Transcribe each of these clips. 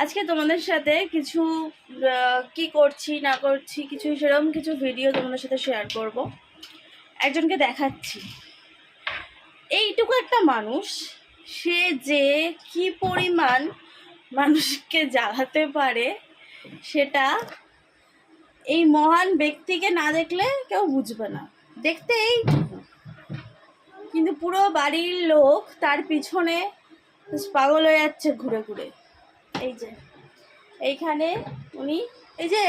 আজকে তোমাদের সাথে কিছু কি করছি, না করছি, কিছু সেরকম কিছু ভিডিও তোমাদের সাথে শেয়ার করব। একজনকে দেখাচ্ছি। এইটুকু একটা মানুষ, সে যে কি পরিমাণ মানুষকে জ্বালাতে পারে, সেটা এই মহান ব্যক্তিকে না দেখলে কেউ বুঝবে না। দেখতে এইটুকু কিন্তু পুরো বাড়ির লোক তার পিছনে পাগল হয়ে যাচ্ছে ঘুরে ঘুরে। এই যে এইখানে উনি এই যে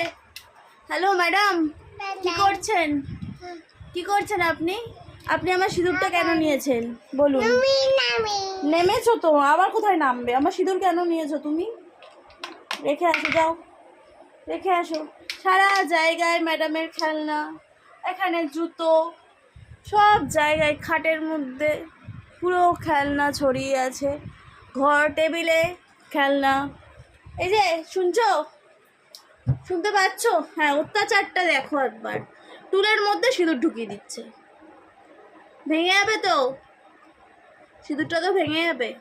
হ্যালো ম্যাডাম কি করছেন? কি করছেন আপনি? আপনি আমার সিঁদুরটা কেন নিয়েছেন? বলুন। নেমেছো তো আবার কোথায় নামবে? আমার সিঁদুর কেন নিয়েছো তুমি? রেখে আসো যাও। রেখে আসো। সারা জায়গায় ম্যাডামের খেলনা এখানে জুতো সব জায়গায় খাটের মধ্যে পুরো খেলনা ছড়িয়ে আছে। ঘর টেবিলে খেলনা। এই যে, শুনছো? শুনতে পাচ্ছো? হ্যাঁ অত্যাচারটা দেখো একবার। টুলের মধ্যে সিঁদুর ঢুকিয়ে দিচ্ছে। ভেঙে যাবে তো? সিঁদুরটা তো ভেঙে যাবে।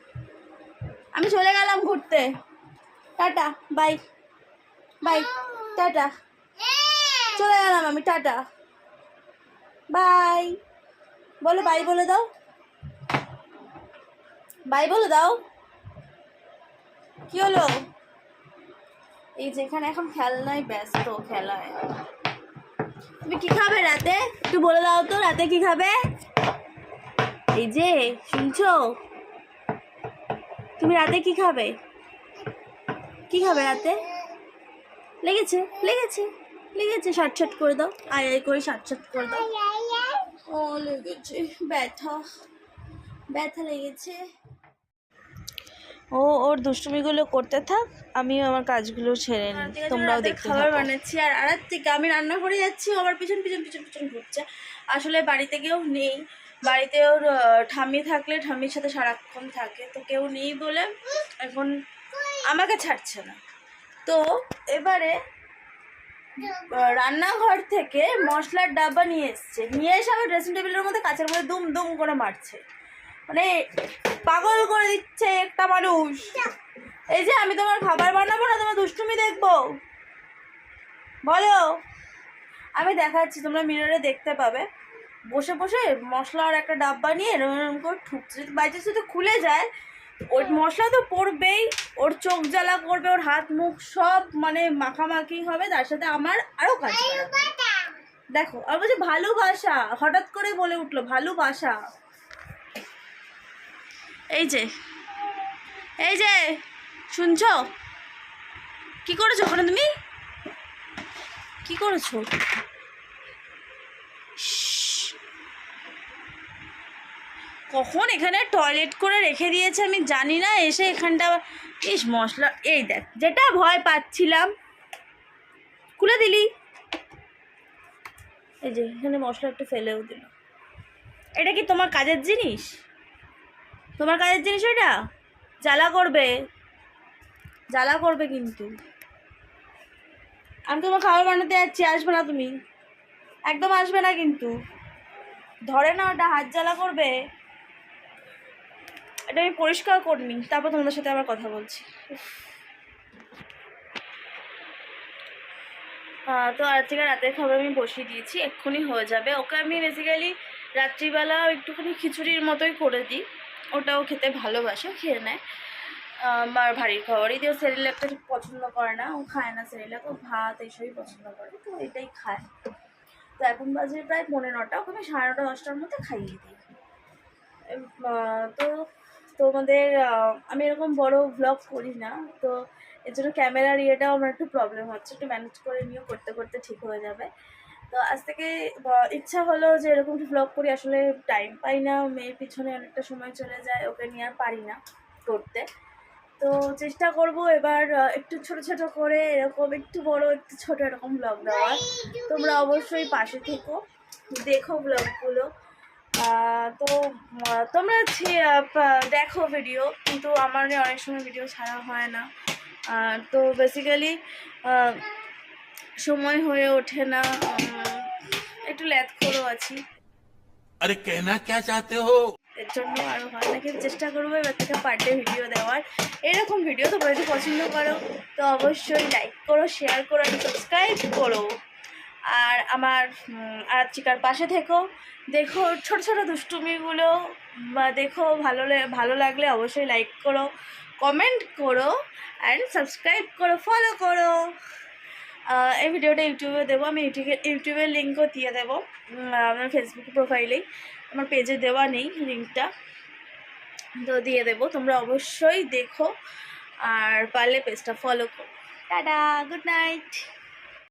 আমি চলে গেলাম ঘুরতে। Tata, bye. Bye, tata. চলে গেলাম আমি, টাটা। বাই। বলো, বাই বলে দাও। বাই বলে দাও। কি হলো? এই যেখানে এখন খেলনায় ব্যস্ত খেলায়। তুমি কি খাবে রাতে? একটু বলে দাও তো রাতে কি খাবে? এই যে শুনছো? তুমি রাতে কি খাবে? কি খাবে রাতে? লেগেছে লেগেছে লেগেছে শর্ট শর্ট করে দাও। আয় আয় করে শর্ট শর্ট করে দাও। ও লেগেছে। ব্যথা। ব্যথা লেগেছে। ও ওর দুষ্টুমিগুলো করতে থাক আমিও আমার কাজগুলো ছেড়ে নিই। তোমরাও দেখতে খাবার বানাচ্ছি আর আর থেকে আমি রান্না করে যাচ্ছি ও আবার পিছন পিছন পিছন পিছন ঘুরছে। আসলে বাড়িতে কেউ নেই। বাড়িতে ওর ঠাম্মি থাকলে ঠাম্মির সাথে সারাক্ষণ থাকে তো কেউ নেই বলে এখন আমাকে ছাড়ছে না। তো এবারে রান্নাঘর থেকে মশলার ডাব্বা নিয়ে এসছে। নিয়ে এসে আমার ড্রেসিং টেবিলের মধ্যে কাঁচের মধ্যে দুম দুম করে মারছে। মানে পাগল করে দিচ্ছে একটা মানুষ। এই যে আমি তোমার খাবার বানাবো না তোমার দুষ্টুমি দেখব। বলো। আমি দেখাচ্ছি তোমরা মিররে দেখতে পাবে। বসে বসে মশলা আর একটা ডাব্বা নিয়ে এরকম এরকম করে ঠুকছে। যদি বাই চান্স যদি খুলে যায় ওর মশলা তো পড়বেই ওর চোখ জ্বালা করবে ওর হাত মুখ সব মানে মাখামাখি হবে তার সাথে আমার আরও কাজ। দেখো আর বলছে ভালোবাসা হঠাৎ করে বলে উঠল ভালোবাসা এই যে এই যে, শুনছো? কি করেছ ওখানে তুমি? কি করেছ? কখন এখানে টয়লেট করে রেখে দিয়েছে আমি জানি না, এসে এখানটা ইস, মশলা, এই দেখ, যেটা ভয় পাচ্ছিলাম। খুলে দিলি। এই যে, এখানে মশলা একটু ফেলেও দিল এটা কি তোমার কাজের জিনিস? তোমার কাজের জিনিস এটা জ্বালা করবে। জ্বালা করবে কিন্তু। আমি তোমার খাবার বানাতে যাচ্ছি, আসবে না তুমি। একদম আসবে না কিন্তু। ধরে না ওটা হাত জ্বালা করবে। এটা আমি পরিষ্কার করিনি। তারপর তোমাদের সাথে আবার কথা বলছি। তো আজ থেকে রাতের খাবার আমি বসিয়ে দিয়েছি, এক্ষুনি হয়ে যাবে। ওকে আমি বেসিক্যালি রাত্রিবেলা একটুখানি খিচুড়ির মতোই করে দিই। ওটাও খেতে ভালোবাসে খেয়ে নেয়। আহ, আর ভারী খাবার। এই দিয়ে সেরিলাকটা পছন্দ করে না ও খায় না সেরিলাক ও ভাত এইসবই পছন্দ করে তো এটাই খায়। তো এখন বাজে প্রায় পনেরো নটা আমি সাড়ে নটা দশটার মধ্যে খাইয়ে দিই। তো তোমাদের আমি এরকম বড় ব্লগ করি না তো এর জন্য ক্যামেরার ইয়েটাও আমার একটু প্রবলেম হচ্ছে একটু ম্যানেজ করে নিয়েও করতে করতে ঠিক হয়ে যাবে। তো আজ থেকে ইচ্ছা হলো যে এরকম ব্লগ করি। আসলে টাইম পাই না, মেয়ের পিছনে অনেকটা সময় চলে যায়, ওকে নিয়ে আর পারি না করতে। তো চেষ্টা করব এবার একটু ছোট ছোট করে এরকম, একটু বড়, একটু ছোট এরকম ব্লগ দেওয়ার। তোমরা অবশ্যই পাশে থেকো, দেখো ব্লগগুলো তো তোমরা দেখো ভিডিও কিন্তু আমার অনেক সময় ভিডিও ছাড়া হয় না। তো বেসিক্যালি সময় হয়ে ওঠে না একটু ল্যাদ খোরও আছি। আরে কেনা কে চাতে হো? এর জন্য আরও ভালো লাগে চেষ্টা করব এবার থেকে পার ডে ভিডিও দেওয়ার। এরকম ভিডিও তো যদি পছন্দ করো তো অবশ্যই লাইক করো শেয়ার করো আর সাবস্ক্রাইব করো। আর আমার আরাচিকার পাশে থেকো। দেখো ছোট ছোট দুষ্টুমিগুলো বা দেখো ভালো ভালো লাগলে অবশ্যই লাইক করো কমেন্ট করো অ্যান্ড সাবস্ক্রাইব করো ফলো করো। এই ভিডিওটা ইউটিউবে দেবো, আমি ইউটিউবে ইউটিউবের লিঙ্কও দিয়ে দেবো আমার ফেসবুক প্রোফাইলেই আমার পেজে দেওয়া নেই লিঙ্কটা, তো দিয়ে দেবো। তোমরা অবশ্যই দেখো আর পারলে পেজটা ফলো করো। Tata good night